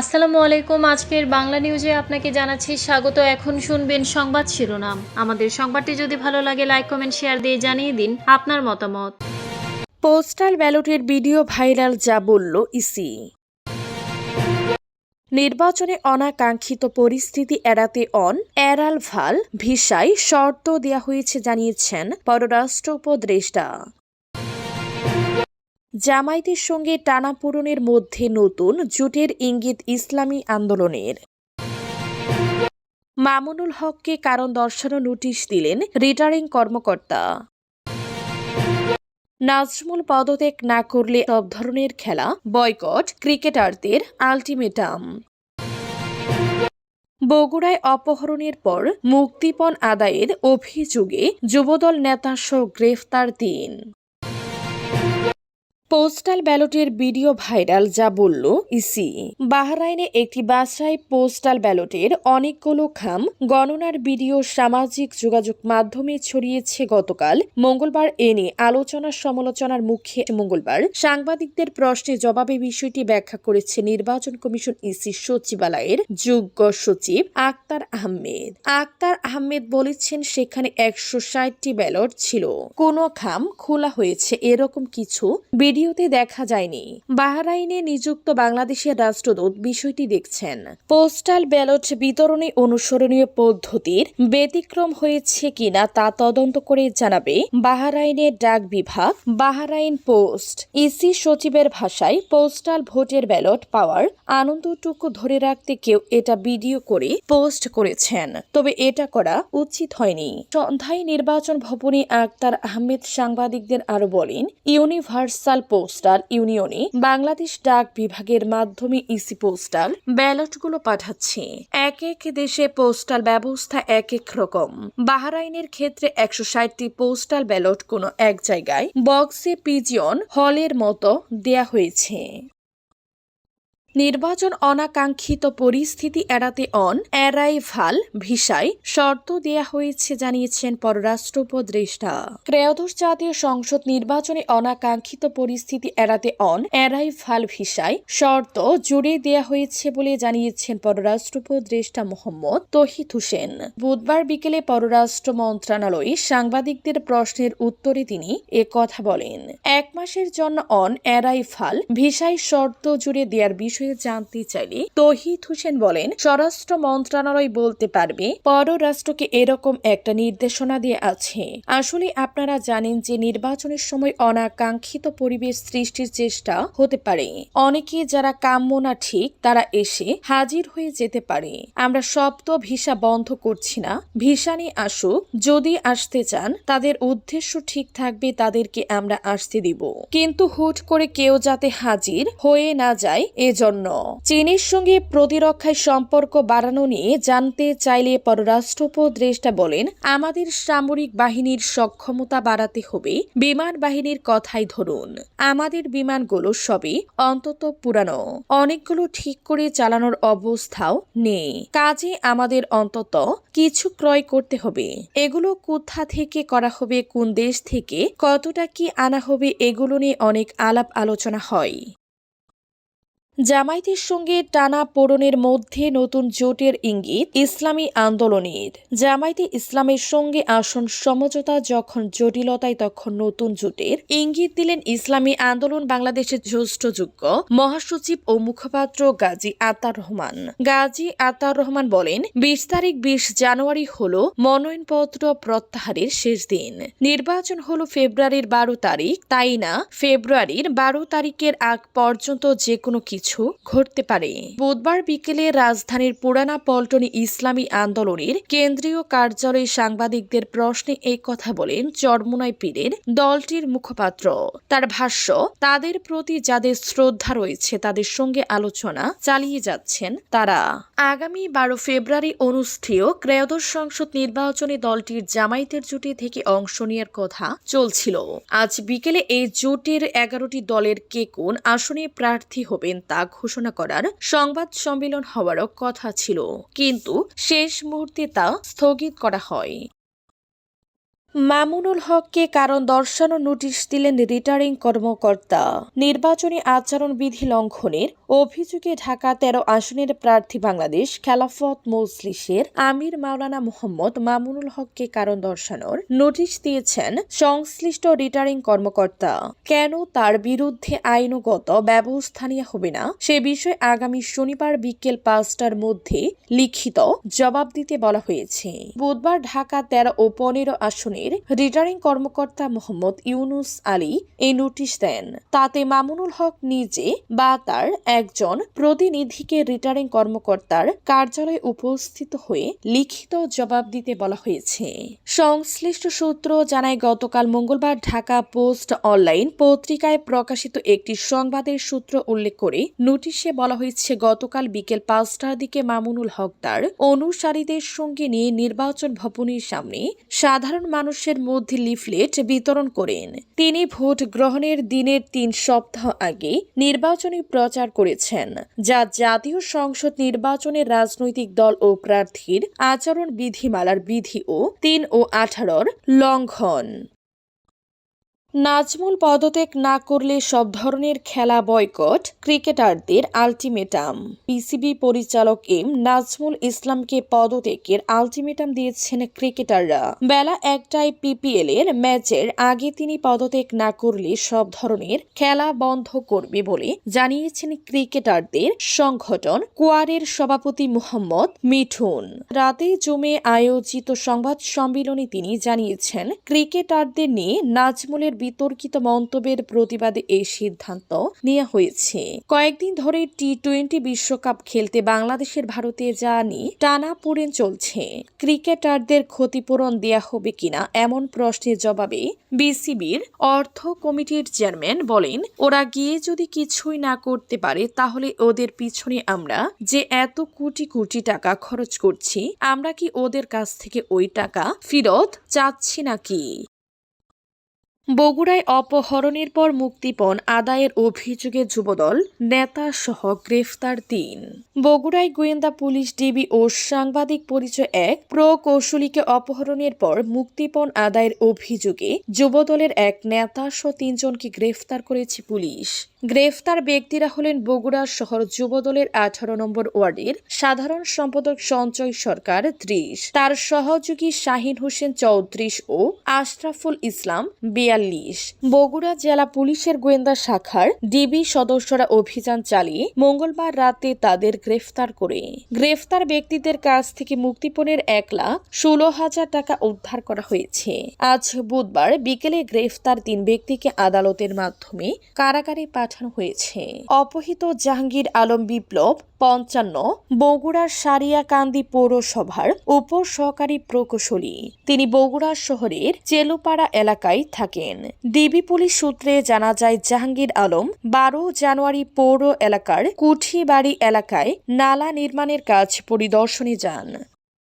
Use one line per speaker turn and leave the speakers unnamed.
আসসালামু আলাইকুম। আজকের বাংলা নিউজে আপনাকে জানাচ্ছি স্বাগত। এখন শুনবেন সংবাদ শিরোনাম। আমাদের সংবাদটি যদি ভালো লাগে, লাইক, কমেন্ট, শেয়ার দিয়ে জানিয়ে দিন আপনার মতামত।
পোস্টাল ব্যালটের ভিডিও ভাইরাল, যা বলল ইসি। নির্বাচনে অনাকাঙ্ক্ষিত পরিস্থিতি এড়াতে অন এরাল ভালো, ভিসায় শর্ত দেয়া হয়েছে, জানিয়েছেন পররাষ্ট্র উপদেষ্টা। জামায়াতের সঙ্গে টানাপোড়েনের মধ্যে নতুন জোটের ইঙ্গিত ইসলামী আন্দোলনের। মামুনুল হককে কারণ দর্শানো নোটিশ দিলেন রিটার্নিং কর্মকর্তা। নাজমুল পদত্যাগ না করলে সব ধরনের খেলা, বয়কট, ক্রিকেটারদের আলটিমেটাম। বগুড়ায় অপহরণের পর মুক্তিপণ আদায়ের অভিযোগে যুবদল নেতা সহ গ্রেফতার তিন। পোস্টাল ব্যালটের ভিডিও ভাইরাল, যা বলল ইসি। বাহরাইনে একটি বাসায় পোস্টাল ব্যালটের অনেকগুলো খাম, গণনার ভিডিও, সামাজিক যোগাযোগ মাধ্যমে ছড়িয়েছে গতকাল মঙ্গলবার। এ নিয়ে আলোচনা সমালোচনার মুখে মঙ্গলবার সাংবাদিকদের প্রশ্নে জবাবে বিষয়টি ব্যাখ্যা করেছে নির্বাচন কমিশন ইসি সচিবালয়ের যুগ্ম সচিব আক্তার আহমেদ। আক্তার আহমেদ বলেছেন, সেখানে একশো ষাটটি ব্যালট ছিল। কোনো খাম খোলা হয়েছে, এরকম কিছু ভিডিওতে দেখা যায়নি। বাহরাইনে নিযুক্ত বাংলাদেশের রাষ্ট্রদূত বিষয়টি দেখছেন। পোস্টাল ব্যালট বিতরণে অনুসরণীয় পদ্ধতির ব্যতিক্রম হয়েছে কিনা তা তদন্ত করে জানাবে বাহরাইনের ডাক বিভাগ, বাহরাইন পোস্ট। ইসি সচিবের ভাষায় পোস্টাল ভোটের ব্যালট পাওয়ার আনন্দটুকু ধরে রাখতে কেউ এটা ভিডিও করে পোস্ট করেছেন। তবে এটা করা উচিত হয়নি। সন্ধ্যায় নির্বাচন ভবনে আক্তার আহমেদ সাংবাদিকদের আরও বলেন, ইউনিভার্সাল পোস্টাল ইউনিয়নে বাংলাদেশ ডাক বিভাগের মাধ্যমে ইসি পোস্টাল ব্যালটগুলো পাঠাচ্ছে। এক এক দেশে পোস্টাল ব্যবস্থা এক এক রকম। বাহরাইনের ক্ষেত্রে একশো ষাটটি পোস্টাল ব্যালট কোনো এক জায়গায় বক্সে পিজিয়ন হলের মতো দেয়া হয়েছে। নির্বাচন অনাকাঙ্ক্ষিত পরিস্থিতি এড়াতে অন অ্যারাইভাল ভিসায় শর্ত দেয়া হয়েছে, জানিয়েছেন পররাষ্ট্র উপদেষ্টা ত্রয়োদশ জাতীয় সংসদ নির্বাচনে অনাকাঙ্ক্ষিত পরিস্থিতি এড়াতে অন অ্যারাইভাল ভিসায় শর্ত জুড়ে দেয়া হয়েছে বলে জানিয়েছেন পররাষ্ট্র উপদেষ্টা মোহাম্মদ তহিদ হোসেন। বুধবার বিকেলে পররাষ্ট্র মন্ত্রণালয়ে সাংবাদিকদের প্রশ্নের উত্তরে তিনি এ কথা বলেন। এক মাসের জন্য অন অ্যারাইভাল ভিসায় শর্ত জুড়ে দেওয়ার বিষয়ে জানতে চাইলে তহিদ হোসেন বলেন, স্বরাষ্ট্র মন্ত্রণালয় বলতে পারবে, পররাষ্ট্রকে এরকম একটা নির্দেশনা দিয়ে আছে। আসলে আপনারা জানেন যে নির্বাচনের সময় অনাকাঙ্ক্ষিত পরিবেশ সৃষ্টির চেষ্টা হতে পারে। অনেকে যারা কাম্য না ঠিক, তারা এসে হাজির হয়ে যেতে পারে। আমরা সব ভিসা বন্ধ করছি না। ভিসা নিয়ে আসুক, যদি আসতে চান, তাদের উদ্দেশ্য ঠিক থাকবে, তাদেরকে আমরা আসতে দিব। কিন্তু হুট করে কেউ যাতে হাজির হয়ে না যায়, এজন্য চীনের সঙ্গে প্রতিরক্ষায় সম্পর্ক বাড়ানো নিয়ে জানতে চাইলে পররাষ্ট্র উপদেষ্টা বলেন, আমাদের সামরিক বাহিনীর সক্ষমতা বাড়াতে হবে। বিমান বাহিনীর কথাই ধরুন। আমাদের বিমানগুলো সবই অন্তত পুরানো। অনেকগুলো ঠিক করে চালানোর অবস্থাও নেই। কাজে আমাদের অন্তত কিছু ক্রয় করতে হবে। এগুলো কোথা থেকে করা হবে, কোন দেশ থেকে, কতটা কি আনা হবে, এগুলো নিয়ে অনেক আলাপ আলোচনা হয়। জামায়াতের সঙ্গে টানা পোড়নের মধ্যে নতুন জোটের ইঙ্গিত ইসলামী আন্দোলনের। জামায়াতে ইসলামের সঙ্গে আসন সমঝোতা যখন জটিলতায় তখন নতুন জোটের ইঙ্গিত দিলেন ইসলামী আন্দোলন বাংলাদেশের জ্যেষ্ঠযোগ্য মহাসচিব ও মুখপাত্র গাজী আতার রহমান। গাজী আতার রহমান বলেন, বিশ তারিখ বিশ জানুয়ারি হল মনোনয়নপত্র প্রত্যাহারের শেষ দিন। নির্বাচন হল ফেব্রুয়ারির বারো তারিখ। তাই না? ফেব্রুয়ারির বারো তারিখের আগ পর্যন্ত যে কোনো কিছু ঘটতে পারে। বুধবার বিকেলে রাজধানীর পুরানা পল্টনে ইসলামী আন্দোলনের কেন্দ্রীয় কার্যালয়ে সাংবাদিকদের প্রশ্নে এই কথা বলেন চরমুনাই পীরের দলটির মুখপাত্র। তার ভাষ্য, তাদের প্রতি যাদের শ্রদ্ধা রয়েছে, তাদের সঙ্গে আলোচনা চালিয়ে যাচ্ছেন তারা। আগামী বারো ফেব্রুয়ারি অনুষ্ঠেয় ত্রয়োদশ সংসদ নির্বাচনে দলটির জামায়াতের জুটি থেকে অংশ নেওয়ার কথা চলছিল। আজ বিকেলে এই জোটের এগারোটি দলের কে কোন আসনে প্রার্থী হবেন তা ঘোষণা করার সংবাদ সম্মেলন হওয়ারও কথা ছিল। কিন্তু শেষ মুহূর্তে তা স্থগিত করা হয়। মামুনুল হককে কারণ দর্শানোর নোটিশ দিলেন রিটার্নিং কর্মকর্তা। নির্বাচনী আচরণবিধি লঙ্ঘনের অভিযোগে ঢাকা তেরো আসনের প্রার্থী বাংলাদেশ খেলাফত মজলিসের আমির মাওলানা মোহাম্মদ মামুনুল হককে কারণ দর্শানোর নোটিশ দিয়েছেন সংশ্লিষ্ট রিটার্নিং কর্মকর্তা। কেন তার বিরুদ্ধে আইনগত ব্যবস্থা নেওয়া হবে না, সে বিষয়ে আগামী শনিবার বিকেল পাঁচটার মধ্যে লিখিত জবাব দিতে বলা হয়েছে। বুধবার ঢাকা তেরো ও পনেরো আসনের রিটার্নিং কর্মকর্তা মোহাম্মদ ইউনুস আলী এই নোটিশ দেন। তাতে মামুনুল হক নিজে বা তার একজন প্রতিনিধিকে রিটার্নিং কর্মকর্তার কার্যালয়ে উপস্থিত হয়ে লিখিত জবাব দিতে বলা হয়েছে। সংশ্লিষ্ট সূত্র জানায়, গতকাল মঙ্গলবার ঢাকা পোস্ট অনলাইন পত্রিকায় প্রকাশিত একটি সংবাদের সূত্র উল্লেখ করে নোটিশে বলা হয়েছে, গতকাল বিকেল পাঁচটার দিকে মামুনুল হক তার অনুসারীদের সঙ্গে নিয়ে নির্বাচন ভবনের সামনে সাধারণ মানুষের মধ্যে লিফলেট বিতরণ করেন। তিনি ভোট গ্রহণের দিনের তিন সপ্তাহ আগে নির্বাচনী প্রচার করেছেন, যা জাতীয় সংসদ নির্বাচনে রাজনৈতিক দল ও প্রার্থীর আচরণ বিধিমালার বিধি ও তিন ও আঠারোর লঙ্ঘন। নাজমুল পদত্যাগ না করলে সব ধরনের খেলা বয়কট ক্রিকেটারদের আলটিমেটাম। পিসিবি পরিচালক এম নাজমুল ইসলামকে পদত্যাগের আলটিমেটাম দিয়েছেন ক্রিকেটাররা। বেলা একটায় পিপিএল এর ম্যাচের আগে তিনি পদত্যাগ না করলে সব ধরনের খেলা বন্ধ করবে বলে জানিয়েছেন ক্রিকেটারদের সংগঠন কোয়ারের সভাপতি মোহাম্মদ মিঠুন। রাতে জমে আয়োজিত সংবাদ সম্মেলনে তিনি জানিয়েছেন, ক্রিকেটারদের নিয়ে নাজমুলের বিতর্কিত মন্তব্যের প্রতিবাদে এই সিদ্ধান্ত নেওয়া হয়েছে। কয়েকদিন ধরে টি টোয়েন্টি বিশ্বকাপ খেলতে বাংলাদেশের ভারতে নিয়ে টানা পড়েন চলছে। ক্রিকেটারদের ক্ষতিপূরণ দেয়া হবে কিনা এমন প্রশ্নের জবাবে বিসিবির অর্থ কমিটির চেয়ারম্যান বলেন, ওরা গিয়ে যদি কিছুই না করতে পারে, তাহলে ওদের পিছনে আমরা যে এত কোটি কোটি টাকা খরচ করছি, আমরা কি ওদের কাছ থেকে ওই টাকা ফেরত চাচ্ছি নাকি? বগুড়ায় অপহরণের পর মুক্তিপণ আদায়ের অভিযোগে যুবদল, নেতা সহ গ্রেফতার তিন। বগুড়ায় গোয়েন্দা পুলিশ ডিবি ও সাংবাদিক পরিচয় এক প্রকৌশলীকে অপহরণের পর মুক্তিপণ আদায়ের অভিযোগে যুবদলের এক নেতা সহ তিনজনকে গ্রেফতার করেছে পুলিশ। গ্রেফতার ব্যক্তিরা হলেন বগুড়া শহর যুবদলের আঠারো নম্বর ওয়ার্ডের সাধারণ সম্পাদক সঞ্চয় সরকার ত্রিশ, তার সহযোগী শাহিন হোসেন চৌত্রিশ ও আশরাফুল ইসলাম বিয়াল্লিশ। বগুড়া জেলা পুলিশের গোয়েন্দা শাখার ডিবি সদস্যরা অভিযান চালিয়ে মঙ্গলবার রাতে তাদের গ্রেফতার করে। গ্রেফতার ব্যক্তিদের কাছ থেকে মুক্তিপণের এক লাখ ষোলো হাজার টাকা উদ্ধার করা হয়েছে। আজ বুধবার বিকেলে গ্রেফতার তিন ব্যক্তিকে আদালতের মাধ্যমে কারাগারে পাঠানো হয়েছে। অপহৃত জাহাঙ্গীর আলম বিপ্লব পঞ্চান্ন বগুড়ার সারিয়াকান্দি পৌরসভার উপ সহকারী প্রকৌশলী। তিনি বগুড়া শহরের চেলুপাড়া এলাকায় থাকেন ডিবি পুলিশ সূত্রে জানা যায়, জাহাঙ্গীর আলম বারো জানুয়ারি পৌর এলাকার কুঠিবাড়ি এলাকায় নালা নির্মাণের কাজ পরিদর্শনে যান।